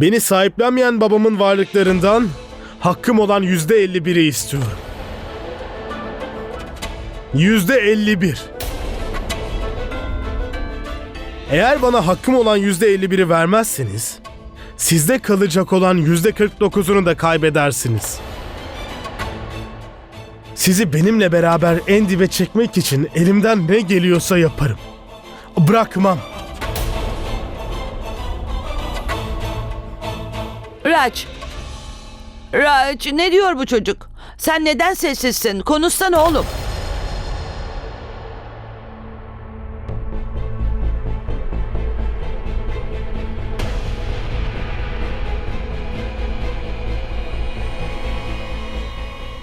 Beni sahiplenmeyen babamın varlıklarından hakkım olan yüzde elli biri istiyorum. Yüzde elli bir. Eğer bana hakkım olan yüzde elli biri vermezseniz, sizde kalacak olan yüzde kırk dokuzunu da kaybedersiniz. Sizi benimle beraber en dibe çekmek için elimden ne geliyorsa yaparım. Bırakmam. Raç. Raç ne diyor bu çocuk? Sen neden sessizsin? Konuşsana oğlum.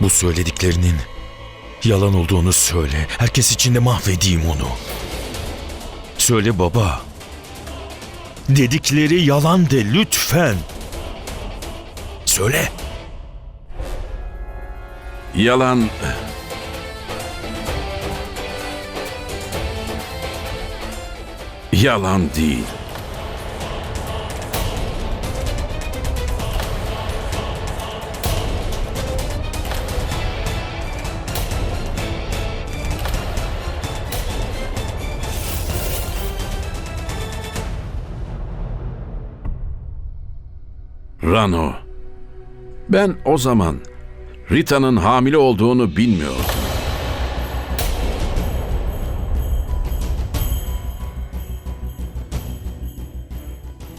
Bu söylediklerinin yalan olduğunu söyle. Herkes içinde mahvedeyim onu. Söyle baba. Dedikleri yalan de lütfen. Söyle. Yalan... Yalan değil. Rano, ben o zaman Rita'nın hamile olduğunu bilmiyordum.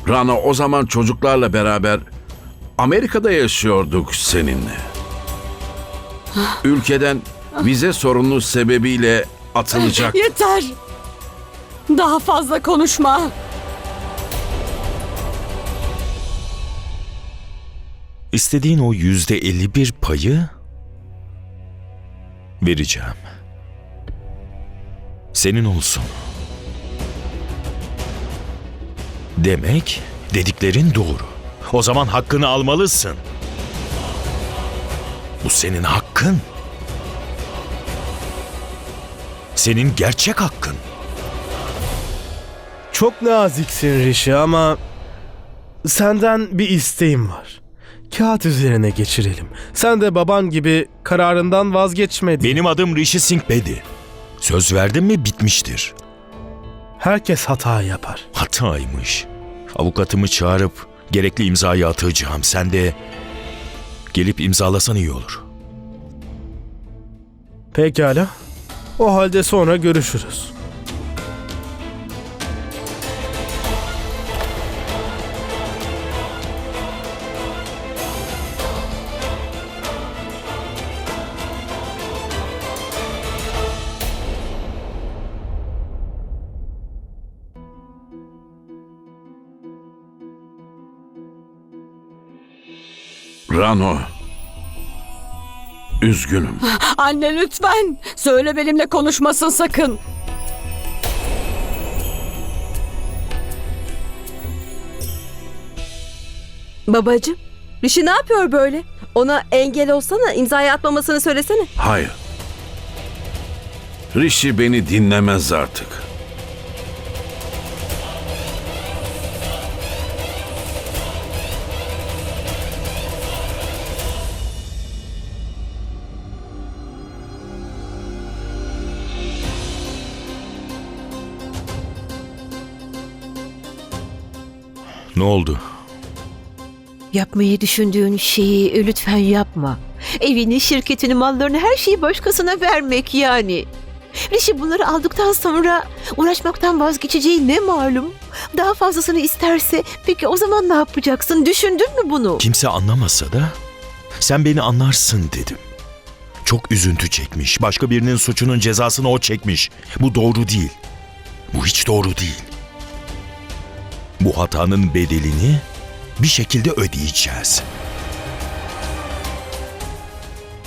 Rano o zaman çocuklarla beraber Amerika'da yaşıyorduk seninle. Ülkeden vize sorunu sebebiyle atılacak. Yeter. Daha fazla konuşma. İstediğin o yüzde elli bir payı vereceğim. Senin olsun. Demek dediklerin doğru. O zaman hakkını almalısın. Bu senin hakkın. Senin gerçek hakkın. Çok naziksin Rişi ama senden bir isteğim var. Kağıt üzerine geçirelim. Sen de baban gibi kararından vazgeçmedin. Benim adım Rishi Singh Bedi. Söz verdim mi bitmiştir. Herkes hata yapar. Hataymış. Avukatımı çağırıp gerekli imzayı atacağım. Sen de gelip imzalasan iyi olur. Pekala. O halde sonra görüşürüz. Rano, üzgünüm. Anne lütfen. Söyle benimle konuşmasın sakın. Babacım, Rişi ne yapıyor böyle? Ona engel olsana, imzayı atmamasını söylesene. Hayır. Rishi beni dinlemez artık. Ne oldu? Yapmayı düşündüğün şeyi lütfen yapma. Evini, şirketini, mallarını, her şeyi başkasına vermek yani. Rişi bunları aldıktan sonra uğraşmaktan vazgeçeceği ne malum? Daha fazlasını isterse peki o zaman ne yapacaksın? Düşündün mü bunu? Kimse anlamasa da sen beni anlarsın dedim. Çok üzüntü çekmiş. Başka birinin suçunun cezasını o çekmiş. Bu doğru değil. Bu hiç doğru değil. Bu hatanın bedelini bir şekilde ödeyeceğiz.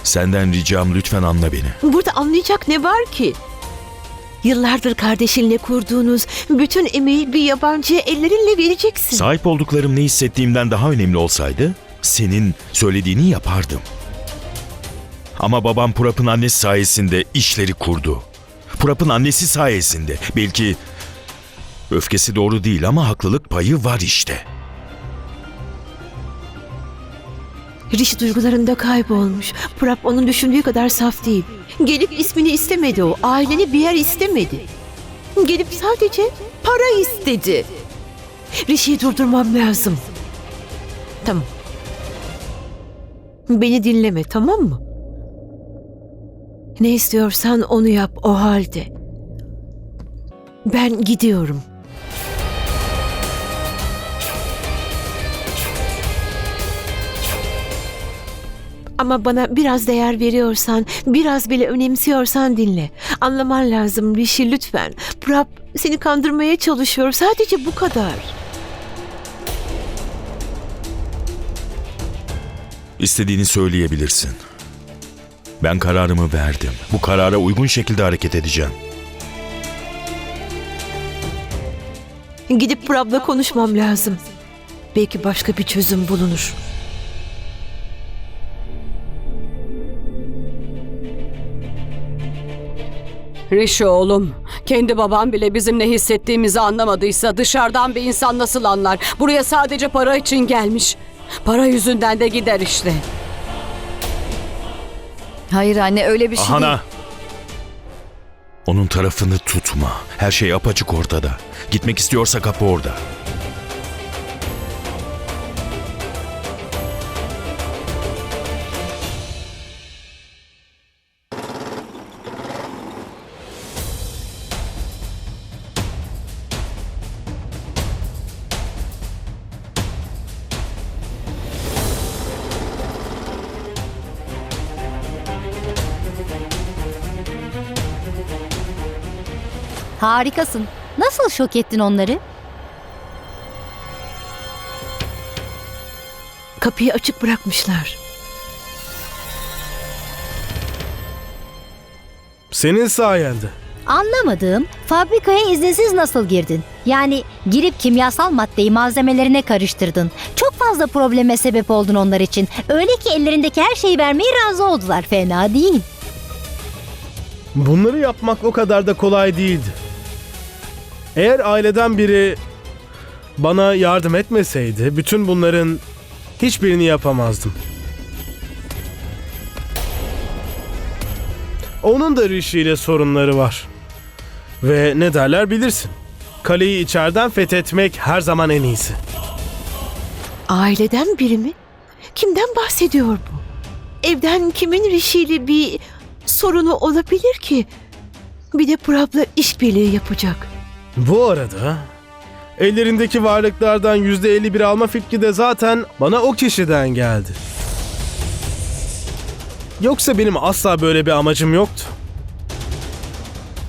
Senden ricam lütfen anla beni. Burada anlayacak ne var ki? Yıllardır kardeşinle kurduğunuz bütün emeği bir yabancıya ellerinle vereceksin. Sahip olduklarım ne hissettiğimden daha önemli olsaydı senin söylediğini yapardım. Ama babam Purap'ın annesi sayesinde işleri kurdu. Purap'ın annesi sayesinde. Belki öfkesi doğru değil ama haklılık payı var işte. Rishi duygularında kaybolmuş. Prap onun düşündüğü kadar saf değil. Gelip ismini istemedi o. Aileni bir yer istemedi. Gelip sadece para istedi. Rishi'yi durdurmam lazım. Tamam. Beni dinleme tamam mı? Ne istiyorsan onu yap o halde. Ben gidiyorum. Ama bana biraz değer veriyorsan, biraz bile önemsiyorsan dinle. Anlaman lazım Rishi lütfen. Prap seni kandırmaya çalışıyor. Sadece bu kadar. İstediğini söyleyebilirsin. Ben kararımı verdim. Bu karara uygun şekilde hareket edeceğim. Gidip Prap'la konuşmam lazım. Belki başka bir çözüm bulunur. Rişi oğlum, kendi babam bile bizim ne hissettiğimizi anlamadıysa dışarıdan bir insan nasıl anlar? Buraya sadece para için gelmiş. Para yüzünden de gider işte. Hayır anne öyle bir şey değil. Ahana! Onun tarafını tutma. Her şey apaçık ortada. Gitmek istiyorsa kapı orada. Harikasın. Nasıl şok ettin onları? Kapıyı açık bırakmışlar. Senin sayende. Anlamadığım, fabrikaya izinsiz nasıl girdin? Yani girip kimyasal maddeyi malzemelerine karıştırdın. Çok fazla probleme sebep oldun onlar için. Öyle ki ellerindeki her şeyi vermeye razı oldular. Fena değil. Bunları yapmak o kadar da kolay değildi. Eğer aileden biri bana yardım etmeseydi bütün bunların hiçbirini yapamazdım. Onun da Rishi ile sorunları var. Ve ne derler bilirsin. Kaleyi içeriden fethetmek her zaman en iyisi. Aileden biri mi? Kimden bahsediyor bu? Evden kimin Rishi'yle bir sorunu olabilir ki? Bir de Prap'la işbirliği yapacak. Bu arada ellerindeki varlıklardan yüzde elli bir alma fikri de zaten bana o kişiden geldi. Yoksa benim asla böyle bir amacım yoktu.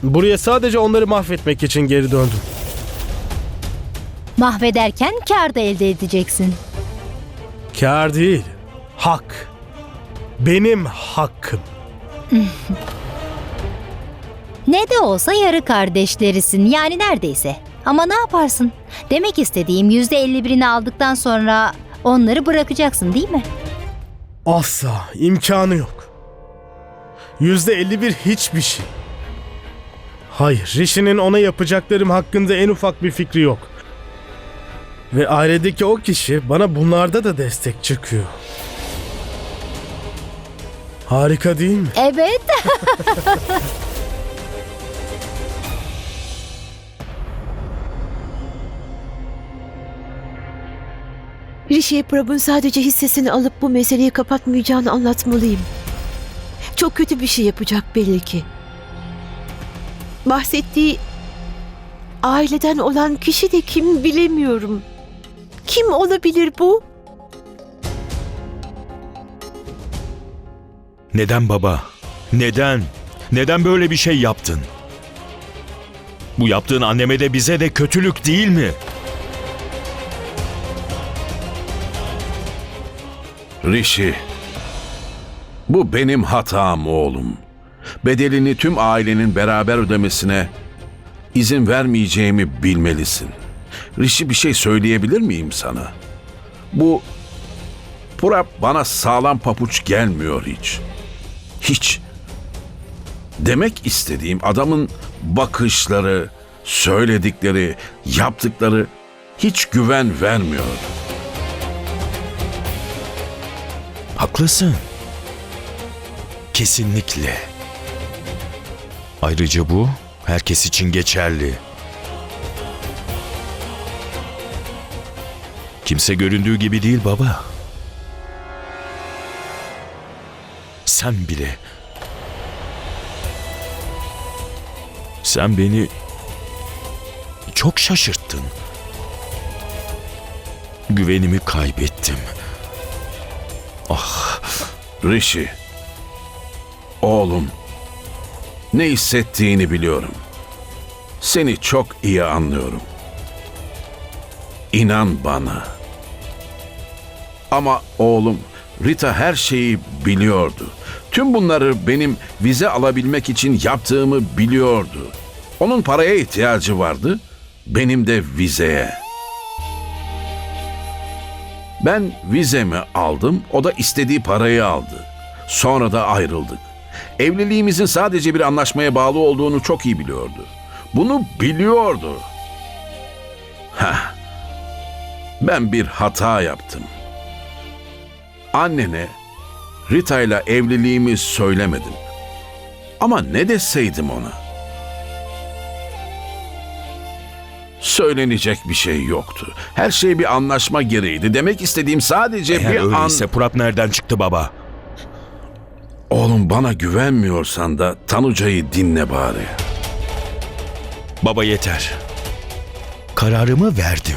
Buraya sadece onları mahvetmek için geri döndüm. Mahvederken kar da elde edeceksin. Kar değil, hak. Benim hakkım. Ne de olsa yarı kardeşlerisin. Yani neredeyse. Ama ne yaparsın? Demek istediğim %51'ini aldıktan sonra onları bırakacaksın değil mi? Asla imkanı yok. Yüzde elli bir hiçbir şey. Hayır, Rishi'nin ona yapacaklarım hakkında en ufak bir fikri yok. Ve ailedeki o kişi bana bunlarda da destek çıkıyor. Harika değil mi? Evet. Rishi'ye Prab'ın sadece hissesini alıp bu meseleyi kapatmayacağını anlatmalıyım. Çok kötü bir şey yapacak belli ki. Bahsettiği aileden olan kişi de kim bilemiyorum. Kim olabilir bu? Neden baba? Neden? Neden böyle bir şey yaptın? Bu yaptığın anneme de bize de kötülük değil mi? Rishi. Bu benim hatam oğlum. Bedelini tüm ailenin beraber ödemesine izin vermeyeceğimi bilmelisin. Rishi bir şey söyleyebilir miyim sana? Bu Purap bana sağlam papuç gelmiyor hiç. Hiç. Demek istediğim adamın bakışları, söyledikleri, yaptıkları hiç güven vermiyor. Haklısın. Kesinlikle. Ayrıca bu herkes için geçerli. Kimse göründüğü gibi değil baba. Sen bile. Sen beni çok şaşırttın. Güvenimi kaybettim. Ah, Rishi. Oğlum. Ne hissettiğini biliyorum. Seni çok iyi anlıyorum. İnan bana. Ama oğlum Rita her şeyi biliyordu. Tüm bunları benim vize alabilmek için yaptığımı biliyordu. Onun paraya ihtiyacı vardı. Benim de vizeye. Ben vizemi aldım, o da istediği parayı aldı. Sonra da ayrıldık. Evliliğimizin sadece bir anlaşmaya bağlı olduğunu çok iyi biliyordu. Bunu biliyordu. Heh. Ben bir hata yaptım. Annene Rita ile evliliğimi söylemedim. Ama ne deseydim ona? Söylenecek bir şey yoktu. Her şey bir anlaşma gereğiydi. Demek istediğim sadece eğer bir an... öyleyse Purap nereden çıktı baba? Oğlum bana güvenmiyorsan da Tanuca'yı dinle bari. Baba yeter. Kararımı verdim.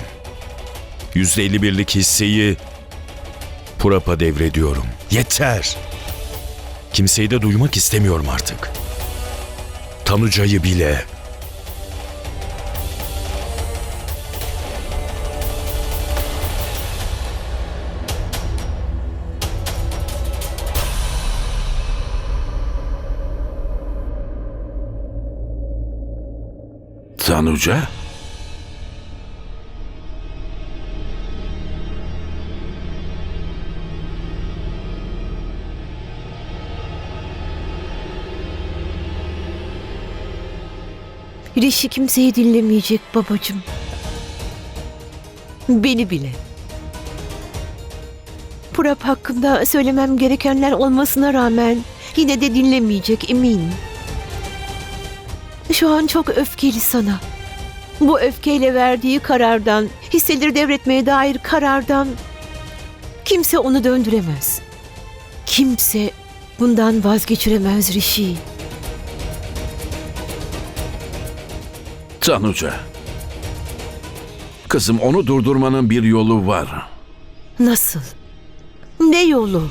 Yüzde elli birlik hisseyi Purap'a devrediyorum. Yeter. Kimseyi de duymak istemiyorum artık. Tanuca'yı bile. Tanuca? Rişi kimseyi dinlemeyecek babacığım. Beni bile. Purap hakkında söylemem gerekenler olmasına rağmen yine de dinlemeyecek eminim. Şu an çok öfkeli sana. Bu öfkeyle verdiği karardan, hisseleri devretmeye dair karardan kimse onu döndüremez. Kimse bundan vazgeçiremez Rişi'yi. Tanuca. Kızım onu durdurmanın bir yolu var. Nasıl? Ne yolu?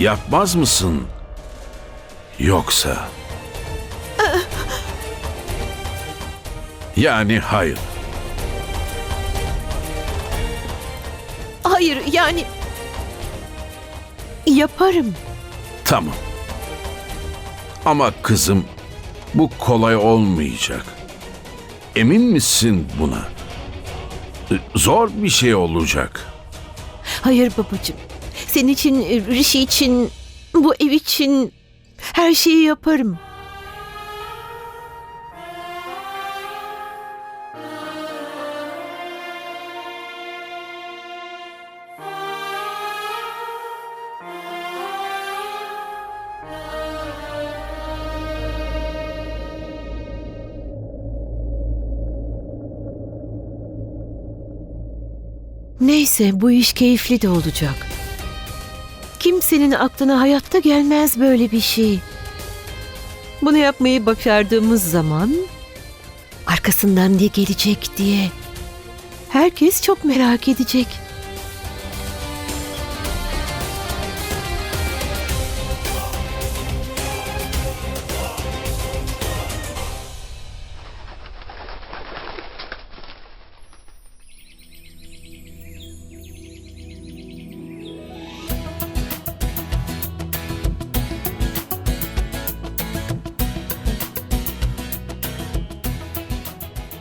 Yapmaz mısın? Yoksa... Yani hayır. Hayır yani yaparım. Tamam. Ama kızım bu kolay olmayacak. Emin misin buna? Zor bir şey olacak. Hayır babacığım. Senin için, Rishi için, bu ev için her şeyi yaparım. Neyse bu iş keyifli de olacak. Kimsenin aklına hayatta gelmez böyle bir şey. Bunu yapmayı başardığımız zaman arkasından ne gelecek diye herkes çok merak edecek.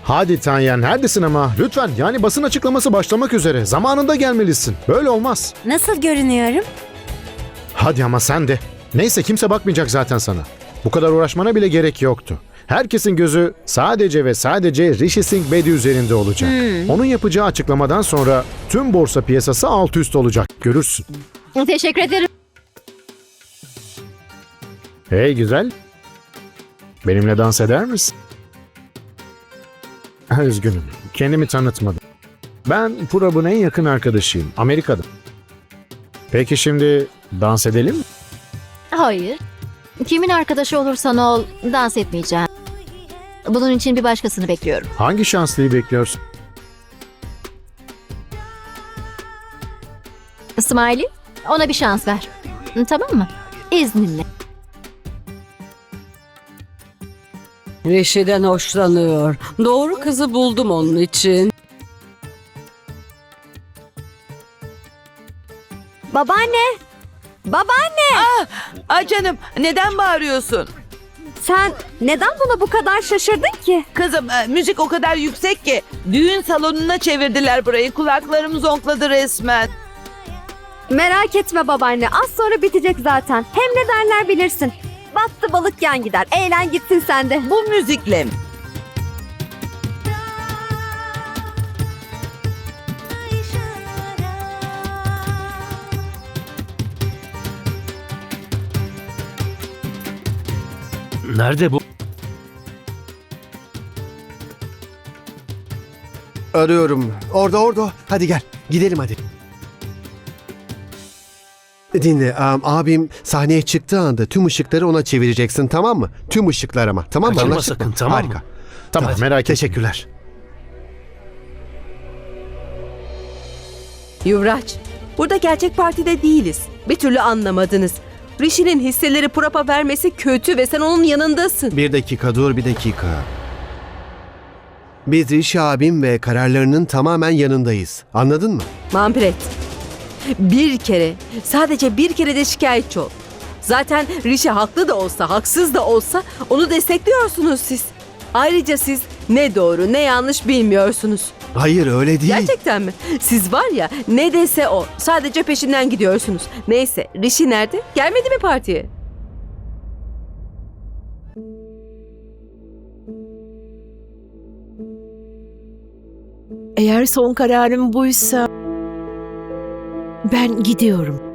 Hadi Tanyan neredesin ama? Lütfen yani basın açıklaması başlamak üzere. Zamanında gelmelisin. Böyle olmaz. Nasıl görünüyorum? Hadi ama sen de. Neyse kimse bakmayacak zaten sana. Bu kadar uğraşmana bile gerek yoktu. Herkesin gözü sadece ve sadece Rishi Singh Bedi üzerinde olacak. Onun yapacağı açıklamadan sonra tüm borsa piyasası alt üst olacak. Görürsün. Teşekkür ederim. Hey güzel. Benimle dans eder misin? Üzgünüm. Kendimi tanıtmadım. Ben Purab'ın en yakın arkadaşıyım. Amerika'da. Peki şimdi dans edelim mi? Hayır. Kimin arkadaşı olursan ol dans etmeyeceğim. Bunun için bir başkasını bekliyorum. Hangi şanslıyı bekliyorsun? Smiley ona bir şans ver. Tamam mı? İzninle. Rişi'den hoşlanıyor. Doğru kızı buldum onun için. Babaanne! Babaanne! Ay canım neden bağırıyorsun? Sen neden buna bu kadar şaşırdın ki? Kızım e, müzik o kadar yüksek ki düğün salonuna çevirdiler burayı. Kulaklarım zonkladı resmen. Merak etme babaanne az sonra bitecek zaten. Hem ne derler bilirsin. Battı balık yan gider. Eğlen gitsin sen de. Bu müzikle mi? Nerede bu? Arıyorum. Orada orada. Hadi gel. Gidelim hadi. Dinle. am- abim sahneye çıktığı anda tüm ışıkları ona çevireceksin tamam mı? Tüm ışıklar ama. Tamam mı? Kaçırma Anlaştık sakın, mı? tamam mı? Harika. Tamam Hadi. merak etme. Teşekkürler. Yuvraç, burada gerçek partide değiliz. Bir türlü anlamadınız. Rishi'nin hisseleri Purap'a vermesi kötü ve sen onun yanındasın. Bir dakika dur bir dakika. Biz Rişi abim ve kararlarının tamamen yanındayız. Anladın mı? Mampret. Bir kere, sadece bir kere de şikayetçi ol. Zaten Rishi haklı da olsa, haksız da olsa onu destekliyorsunuz siz. Ayrıca siz ne doğru ne yanlış bilmiyorsunuz. Hayır öyle değil. Gerçekten mi? Siz var ya ne dese o. Sadece peşinden gidiyorsunuz. Neyse Rishi nerede? Gelmedi mi partiye? Eğer son kararım buysa ben gidiyorum.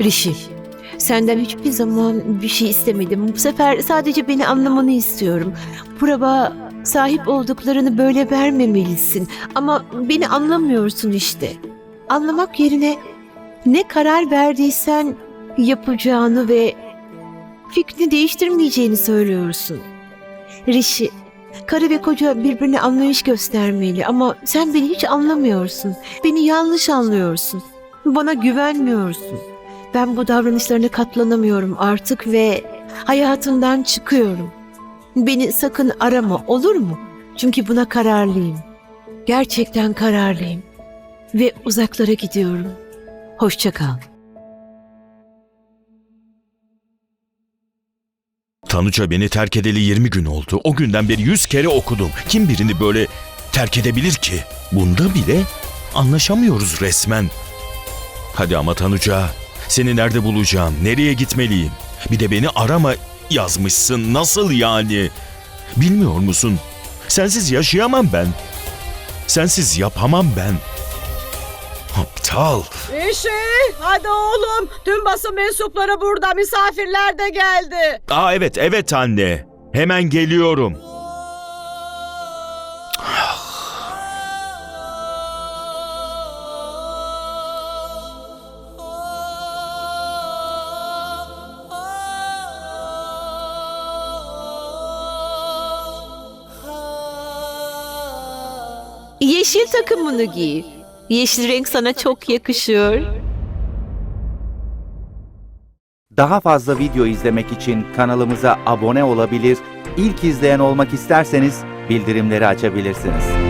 Rişi, senden hiçbir zaman bir şey istemedim. Bu sefer sadece beni anlamanı istiyorum. Praba sahip olduklarını böyle vermemelisin. Ama beni anlamıyorsun işte. Anlamak yerine ne karar verdiysen yapacağını ve fikrini değiştirmeyeceğini söylüyorsun. Rişi, karı ve koca birbirine anlayış göstermeli ama sen beni hiç anlamıyorsun. Beni yanlış anlıyorsun. Bana güvenmiyorsun. Ben bu davranışlarına katlanamıyorum artık ve hayatından çıkıyorum. Beni sakın arama olur mu? Çünkü buna kararlıyım. Gerçekten kararlıyım. Ve uzaklara gidiyorum. Hoşça kal. Tanuca beni terk edeli 20 gün oldu. O günden beri 100 kere okudum. Kim birini böyle terk edebilir ki? Bunda bile anlaşamıyoruz resmen. Hadi ama Tanuca, seni nerede bulacağım? Nereye gitmeliyim? Bir de beni arama yazmışsın. Nasıl yani? Bilmiyor musun? Sensiz yaşayamam ben. Sensiz yapamam ben. Aptal. Rişi hadi oğlum. Tüm basın mensupları burada. Misafirler de geldi. Aa evet, evet anne. Hemen geliyorum. Yeşil takımını giy. Yeşil renk sana çok yakışıyor. Daha fazla video izlemek için kanalımıza abone olabilir, ilk izleyen olmak isterseniz bildirimleri açabilirsiniz.